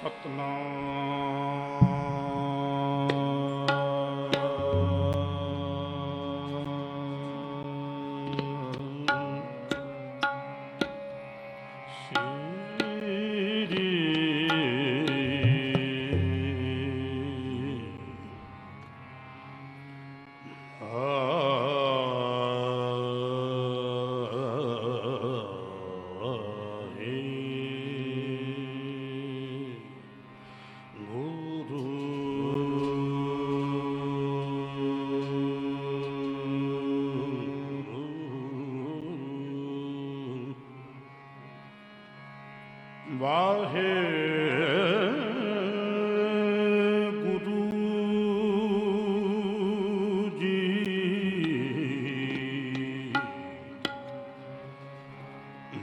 ਸਤਨਾਮ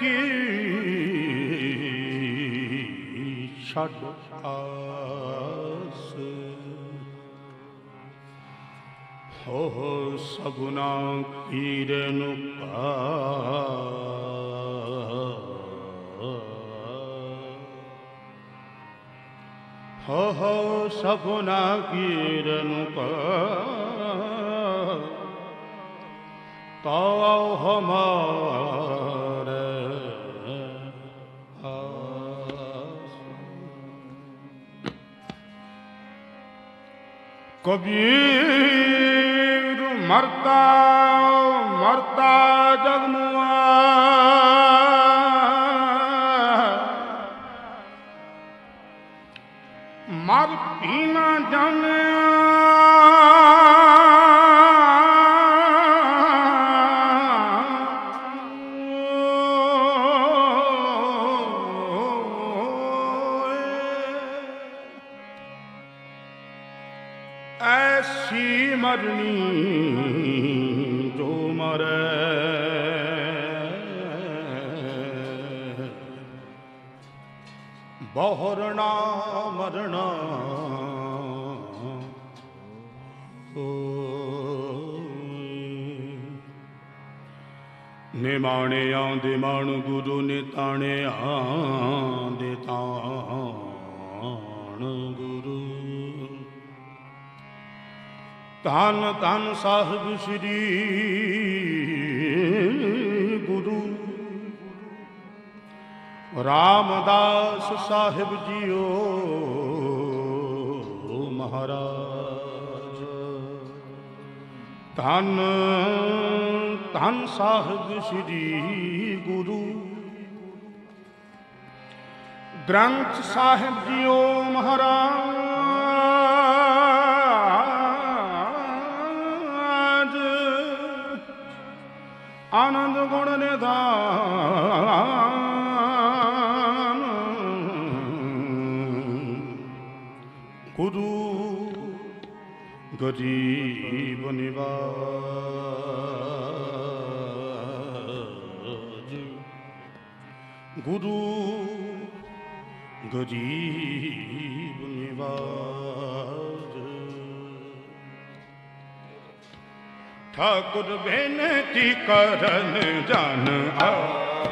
ਕੀ ਛੱਡ ਆਸ? ਹੋ ਸਗੁਨਾ ਕੀਰਨ ਕਾ ਹੋ ਹੋ ਸਗੁਨਾ ਕੀਰਨ ਕਾ ਤਾਉ ਹਮਾਰੇ ਕਬੀਰ ਮਰਦਾ ਮਰਦਾ ਜਗਮੁਆ ਮਰ ਪੀਣਾ ਜਾਣਿਆ। ਬਹੁਰਣਾ ਮਰਣਾ ਨਿਮਾਣੇ ਨਿਮਾਣਿਆਂ ਦੇ ਗੁਰੂ ਨੇ ਤਾਣਿਆਂ ਦੇ ਤਾਣ ਗੁਰੂ। ਧੰਨ ਧੰਨ ਸਾਹਿਬ ਸ੍ਰੀ ਰਾਮਦਾਸ ਸਾਹਿਬ ਜੀਓ ਮਹਾਰਾਜ। ਧੰਨ ਧੰਨ ਸਾਹਿਬ ਸ੍ਰੀ ਗੁਰੂ। ਗ੍ਰੰਥ ਸਾਹਿਬ ਜੀਓ ਮਹਾਰਾਜ। ਆਨੰਦ ਗੁਣ ਨਿਧਾਨ। ਗੁਰੂ ਗਰੀਬ ਨਿਵਾਜ। ਗੁਰੂ ਗਰੀਬ ਨਿਵਾਜ। ਠਾਕੁਰ ਬੇਨਤੀ ਕਰਨ ਜਨ ਆਇਓ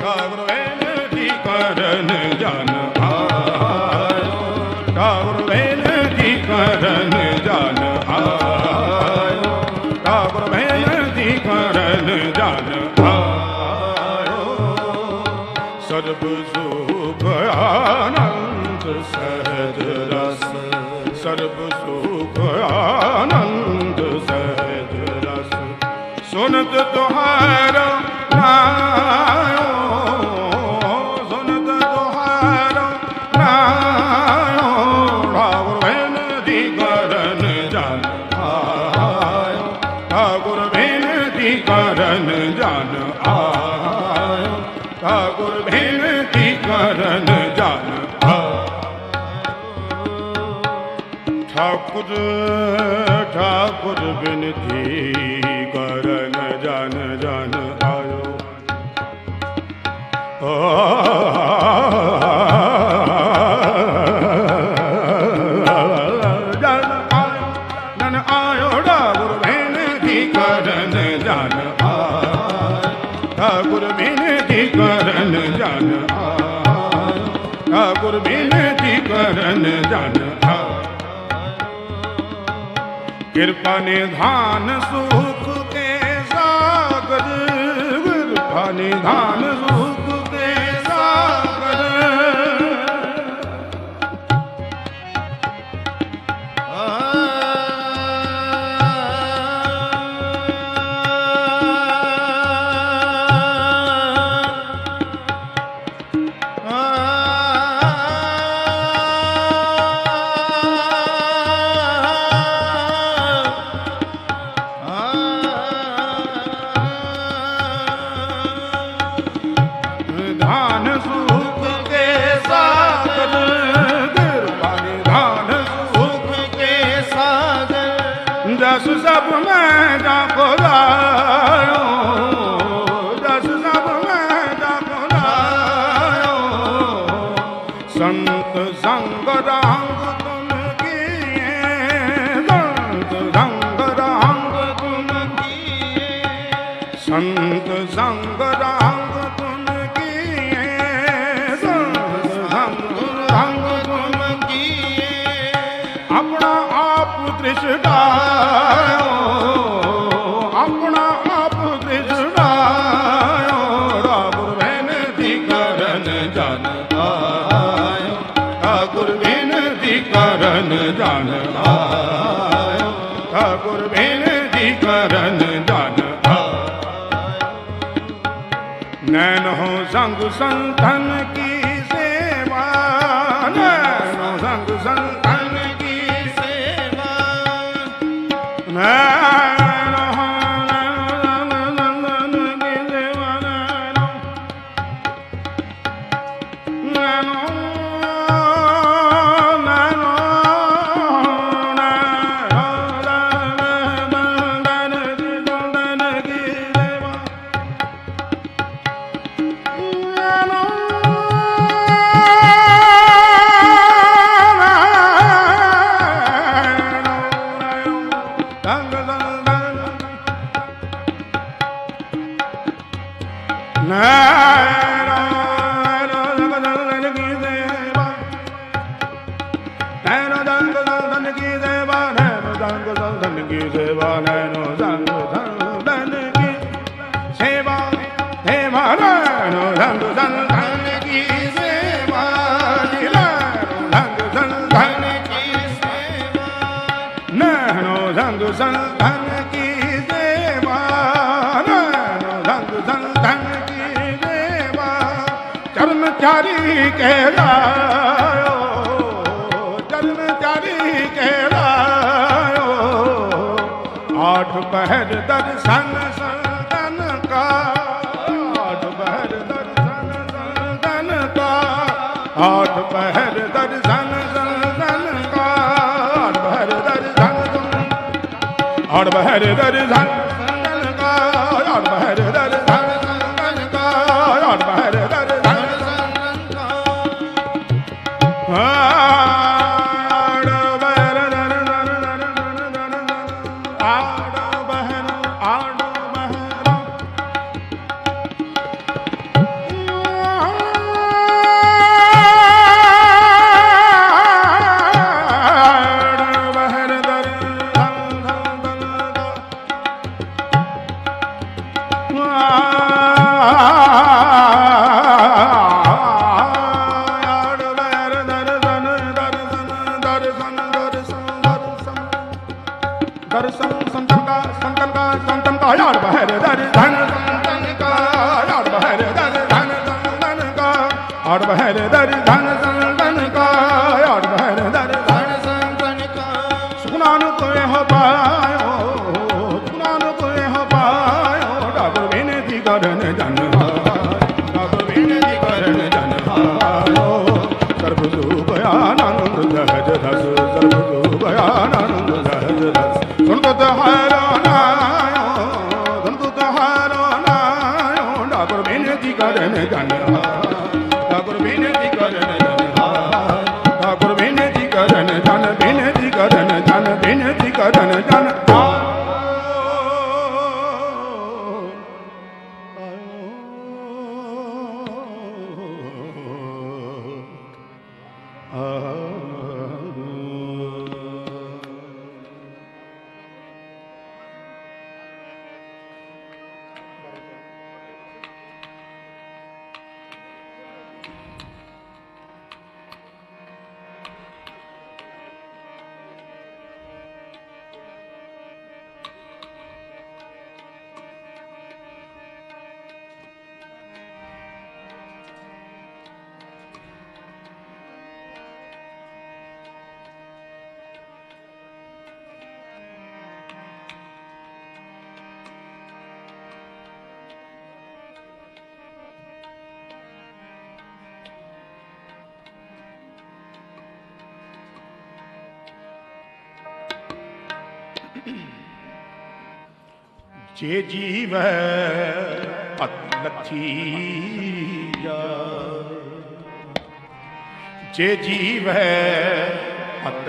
ਠਾਕੁਰ ਬੇਨਤੀ ਕਰਨ ਜਨ ਆਇਓ ਠਾਕੁਰ ਬੇਨਤੀ ਕਰਨ ਜਨ ਆਇਓ ਠਾਕੁਰ ਬੇਨਤੀ ਕਰਨ ਜਨ ਆਇਓ ਸਰਬ ਸੁਖ ਆਨੰਦ ਸਹਿਜ ਠਾਕੁਰ ਠਾਕੁਰ ਬਿਨਤੀ ਕਰਨ ਜਨ ਜਨ ਆਇਓ ਜਨ ਆਇਓ ਜਨ ਆਇਓ ਠਾਕੁਰ ਬਿਨਤੀ ਕਰਨ ਜਨ ਆਇਓ ਠਾਕੁਰ ਬਿਨਤੀ ਕਰਨ ਜਨ ਆਇਓ ਠਾਕੁਰ ਬਿਨਤੀ ਕਰਨ ਜਨ ਆਇਓ ਕਿਰਪਾ ਨਿਧਾਨ ਸੁਖ ਕੇ ਸਾਗਰ ਕਿਰਪਾ ਨਿਧਾਨ ਸੰਤ ਸੰਗ ਰੰਗ ਸੰਗ ਸੰਤਨ ਕੀ ਸੰਧੂ ਸੰਧਨ ਕੀ ਸੇਵਾ ਨਾਨੋ ਸੰਧੂ ਸੰਧਨ ਕੀ ਸੇਵਾ ਕਰਮਚਾਰੀ ਕਹਿਲਾਇਓ ਕਰਮਚਾਰੀ ਆਠ ਪਹਿਰ ਦਰਸ਼ਨ ਔੜ ਬਹਿਰ ਦਰਜ਼ਾ ਜੇ ਜੀਵੈ ਪਤ ਨਥੀ ਜਾਏ। ਜੇ ਜੀਵੈ ਪਤ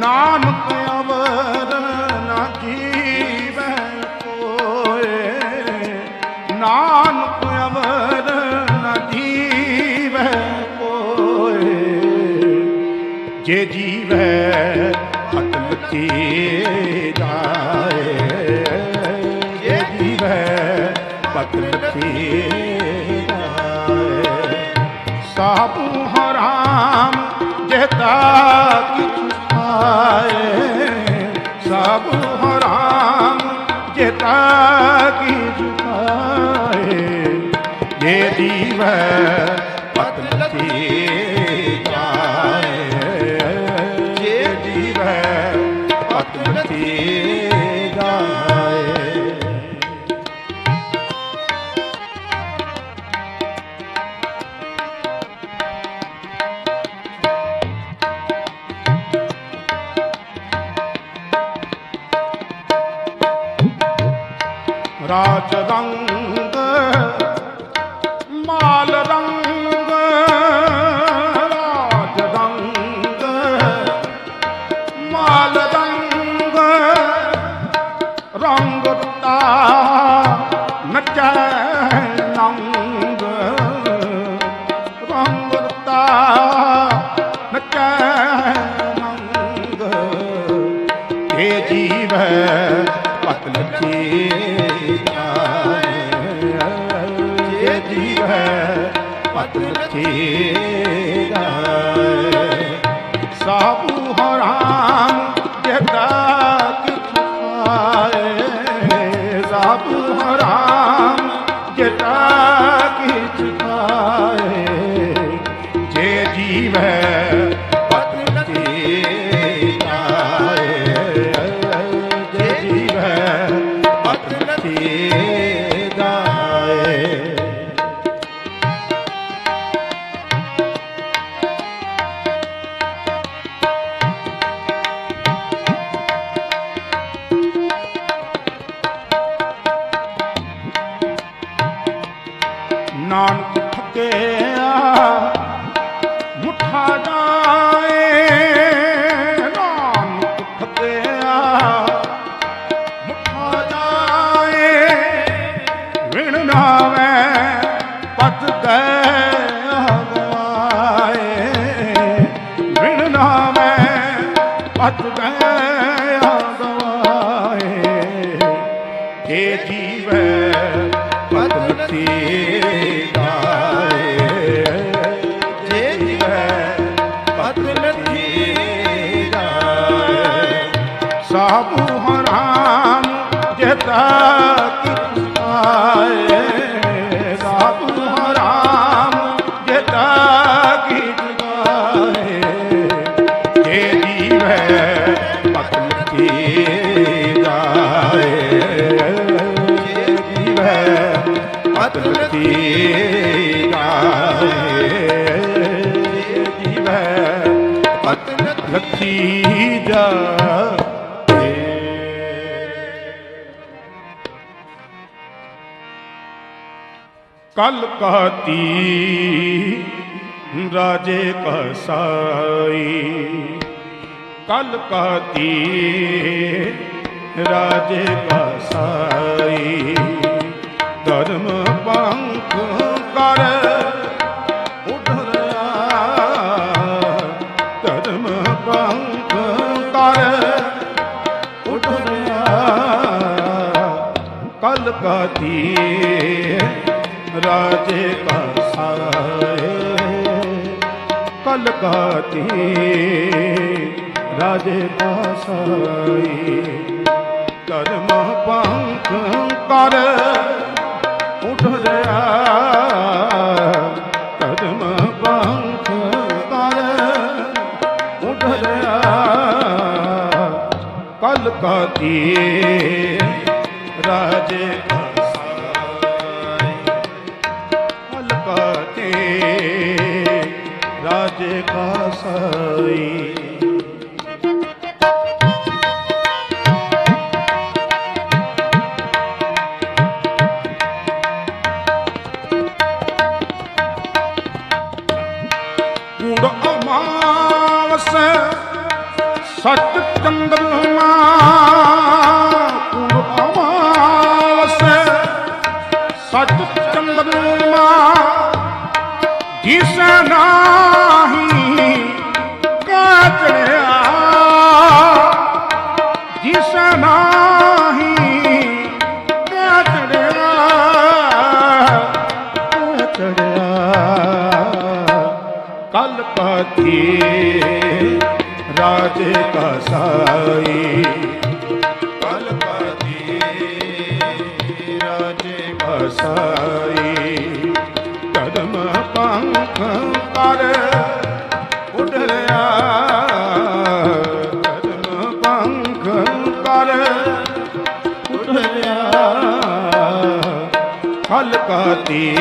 ਨਾਮ ਕਵਰ ਨਾ ਜੀਵੈ ਕੋਏ। ਨਾਨਕ ਅਵਰ ਨਾ ਜੀਵੈ ਕੋਏ। ਜੇ ਜੀਵੈ ਅਕਲ ਕੀ ਦਾਏ ਜੇ ਜੀਵੈ ਅਕਲ ਕੀ ਦਾਏ ਸਾਬੂ ਹਰਾਮ ਜਹਤਾ ਕੀ ਜਾਏ ਸਭ ਹਰਾਮ ਜੇ ਕੀ ਜੁਕਾਏ ਜੇ ਦੀਵੈ राज किछ खाए ਜੇ ਜੀਵੈ ਪਤ ਕਲ ਕਹਤੀ ਰਾਜੇ ਕਸਾਈ ਕਲ ਕਹਤੀ ਰਾਜੇ ਕਸਾਈ ਧਰਮ ਪੰਖ ਕਰ ਉਧਰਿਆ ਧਰਮ ਪੰਖ ਕਰ ਉਠਿਆ ਕਲ ਕਾਤੀ ਰਾਜੇ ਕਸਾਏ ਕਲਕਾਤੀ ਰਾਜੇ ਕਸਾਈ ਕਰਮ ਪੰਖ ਕਰ ਉਠ ਰਿਆ ਧਰਮ ਪੰਖ ਕਰ ਉਠ ਰਿਆ ਕਲ ਰਾਜੇ ਰਾਜੇ ਕਸਾਈ ਕੂੜ ਅਮਾਵਸ ਸਤ ਚੰਦਰਮਾ ਕਲ ਕਾਤੀ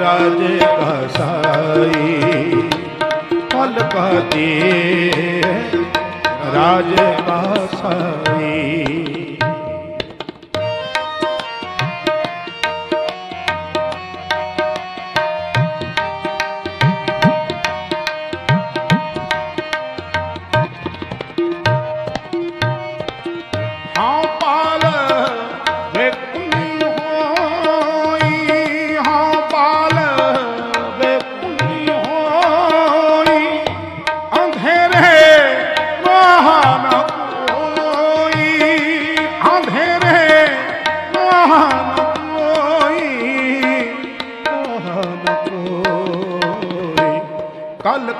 ਰਾਜੇ ਕਸਾਈ ਕਲ ਕਾਤੀ ਰਾਜੇ ਕਸਾਈ ਹਾਂ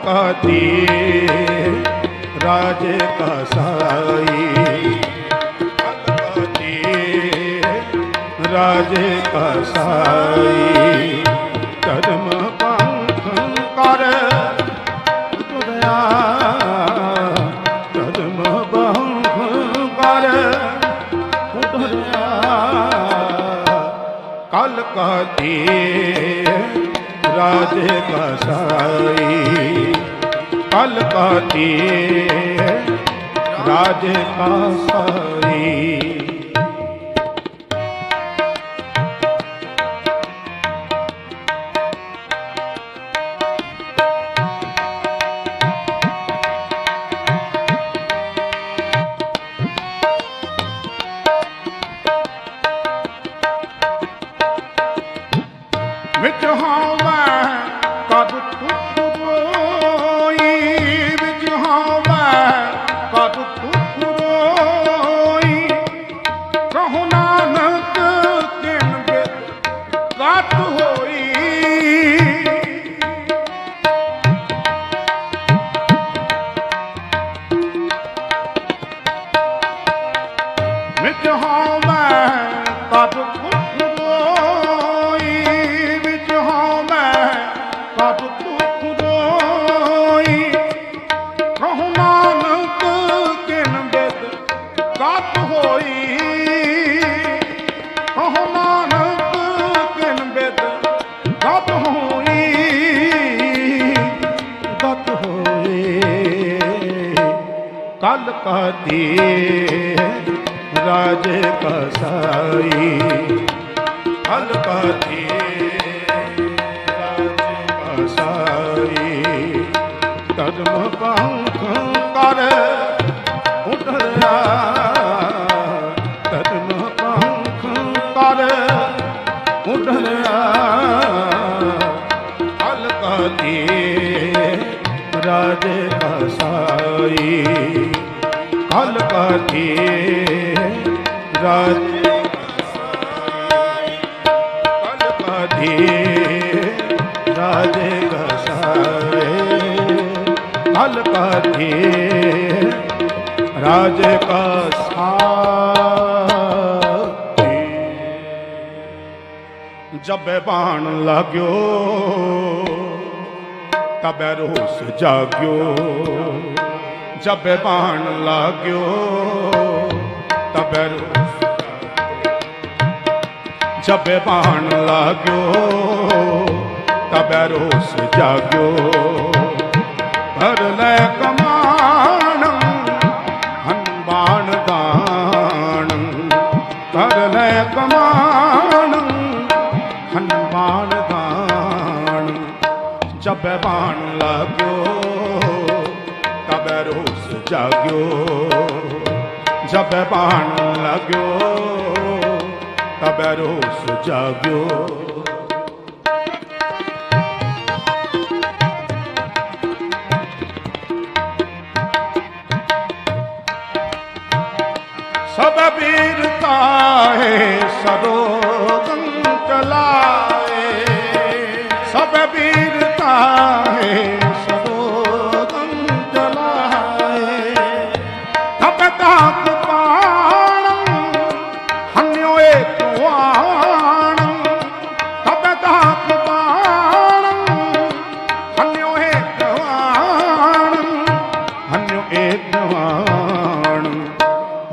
ਕਲ ਕਾਤੀ ਰਾਜੇ ਕਸਾਈ। ਕਲਕਤੀ ਰਾਜੇ ਕਸਾਈ। ਕਦਮ ਪੰਖ ਕਰ ਤੁਰਿਆ। ਕਦਮ ਪੰਖ ਕਰ ਤੁਰਿਆ। ਕਲਕਤੀ ਰਾਜੇ ਕਸਾਈ ਕਲਕਤੀ ਰਾਜੇ ਕਸਾਈ ਹਲ ਕਹਤੀ ਰਾਜੇ ਕਸਾਈ ਹਲ ਕਹਤੀ ਰਾਜੇ ਹਲ ਕਹਤੀ ਰਾਜੇ ਕਸਾਈ ਹਲ ਰਾਜੇ ਕਸਾਈ ਹਲ ਕਹਤੀ ਰਾਜੇ ਕਸਾਈ ਜਬੇ ਬਾਣ ਲੱਗਿਓ, ਤਬੇ ਰੋਸ ਜਾਗਿਓ। ਜਬੇ ਬਾਣ ਲੱਗਿਓ, ਤਬੇ ਰੋਸ ਜਬੇ ਬਾਣ ਲੱਗਿਓ, ਤਬੇ ਰੋਸ ਜਾਗਿਓ। ਭਰ ਲੈ ਕਮਾਨ ਹਨ ਬਾਣ ਦਾਣ ਭਰ ਲੈ ਕਮਾਨ ਹਨ ਬਾਣ ਦਾਣ ਜਬ ਬਾਣ ਲੱਗਿਓ ਜਾਗਿਓ ਜਬ ਬਾਣ ਲੱਗਿਓ, ਤਬ ਰੋਸ ਜਾਗਿਓ। ਸਭ ਵੀਰਤਾ ਹੈ ਸਰੋਗੰ ਚਲਾਏ। ਸਭ ਵੀਰਤਾ ਹੈ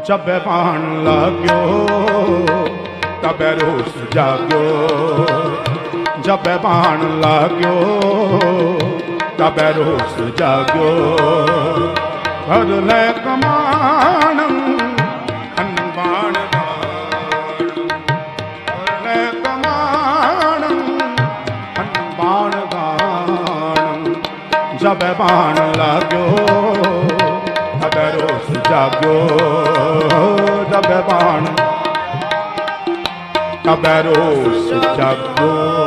ਜਬ ਬਾਣ ਲੱਗਿਓ, ਤਬ ਰੋਸ ਜਾਗਿਓ। ਜਬ ਬਾਣ ਲੱਗਿਓ, ਤਬ ਰੋਸ ਜਾਗਿਓ। ਭਰ ਲੈ ਕਮਾਨ ਹਨ ਬਾਣ ਬਾਣ ਭਰ ਲੈ ਕਮਾਨ ਹਨ ਬਾਣ ਬਾਣ ਜਬ ਬਾਣ ਜਾਗੋ ਜਾਗਿਓ ਜਬ ਬਾਣ। ਤਬ ਰੋਸ ਜਾਗੋ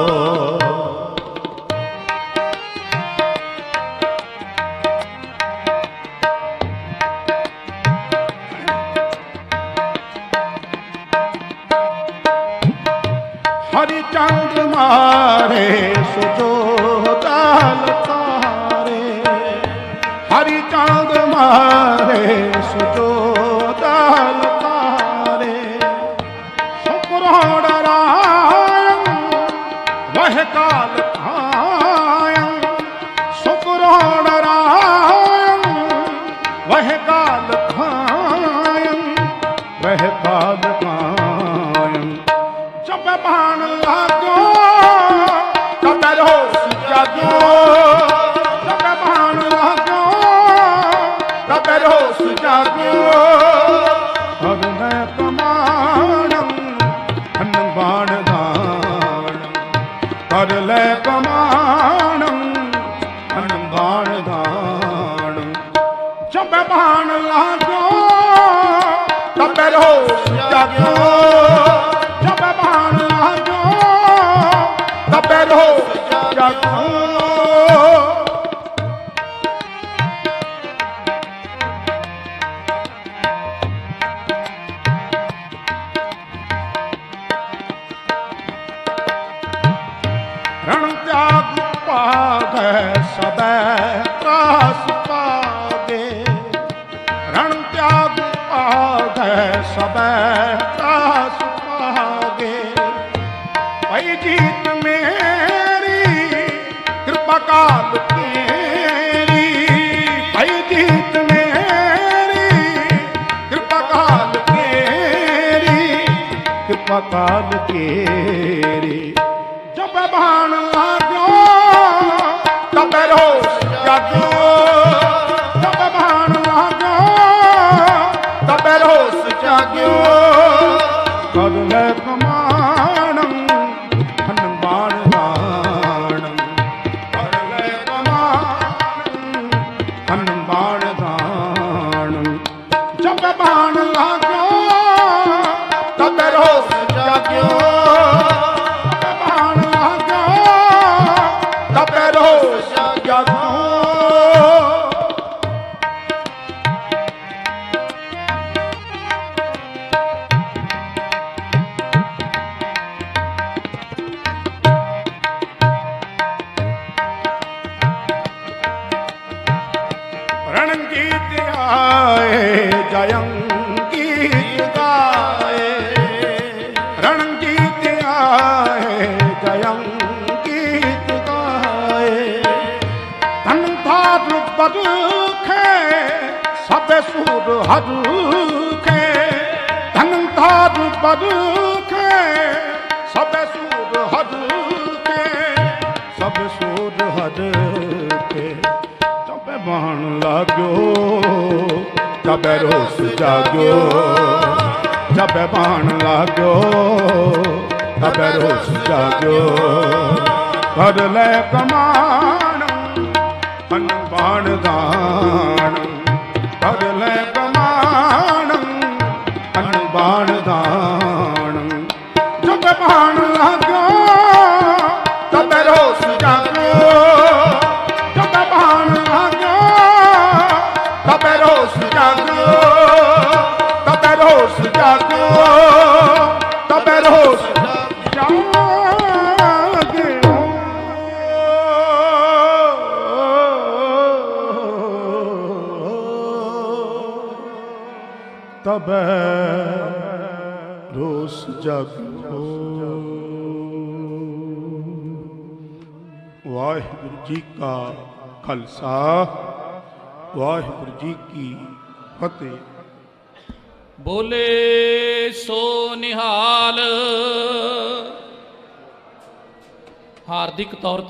ਪਈ ਜੀਤ ਮੇਰੀ, ਕਿਰਪਾ ਕਾਲ ਤੇਰੀ। ਪਈ ਜੀਤ ਮੇਰੀ, ਕਿਰਪਾ ਕਾਲ ਤੇਰੀ, ਕਿਰਪਾ ਕਾਲ ਤੇਰੀ। ਜਬ ਬਾਣ ਲਾਗੋ ਫਤਿਹ। ਬੋਲੇ ਸੋ ਨਿਹਾਲ। ਹਾਰਦਿਕ ਤੌਰ ਤੇ